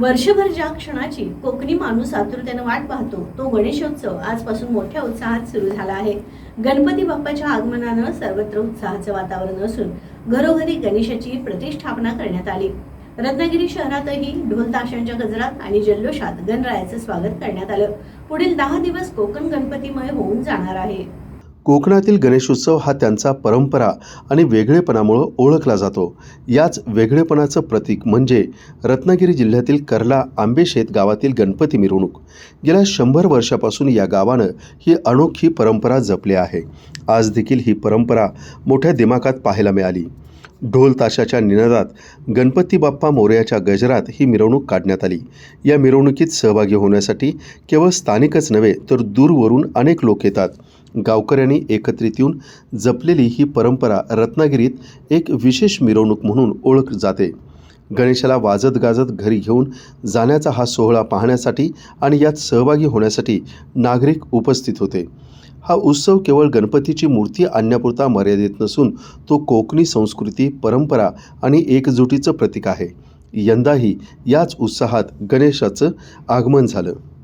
वर्षभर ज्या क्षणाची कोकणी माणूस आतुरतेनं वाट पाहतो तो गणेशोत्सव आजपासून मोठ्या उत्साहात सुरू झाला आहे. गणपती बाप्पाच्या आगमनानं सर्वत्र उत्साहाचं वातावरण असून घरोघरी गणेशाची प्रतिष्ठापना करण्यात आली. रत्नागिरी शहरातही ढोल ताशांच्या गजरात आणि जल्लोषात गणरायाचं स्वागत करण्यात आलं. पुढील दहा दिवस कोकण गणपतीमय होऊन जाणार आहे. कोकणातील गणेशोत्सव हा त्यांचा परंपरा आणि वेगळेपणामुळं ओळखला जातो. याच वेगळेपणाचं प्रतीक म्हणजे रत्नागिरी जिल्ह्यातील कर्ला आंबेशेत गावातील गणपती मिरवणूक. गेल्या शंभर वर्षापासून या गावानं ही अनोखी परंपरा जपली आहे. आज देखील ही परंपरा मोठ्या दिमाखात पाहायला मिळाली. ढोल ताशाच्या निनादात गणपती बाप्पा मोर्याच्या गजरात ही मिरवणूक काढण्यात आली. या मिरवणुकीत सहभागी होण्यासाठी केवळ स्थानिकच नव्हे तर दूरवरून अनेक लोक येतात. गावकऱ्यांनी एकत्रित येऊन जपलेली ही परंपरा रत्नागिरीत एक विशेष मिरवणूक म्हणून ओळख जाते. गणेशाला वाजत गाजत घरी घेऊन जाण्याचा हा सोहळा पाहण्यासाठी आणि यात सहभागी होण्यासाठी नागरिक उपस्थित होते. हा उत्सव केवळ गणपतीची मूर्ती आणण्यापुरता मर्यादित नसून तो कोकणी संस्कृती परंपरा आणि एकजुटीचं प्रतीक आहे. यंदाही याच उत्साहात गणेशाचं आगमन झालं.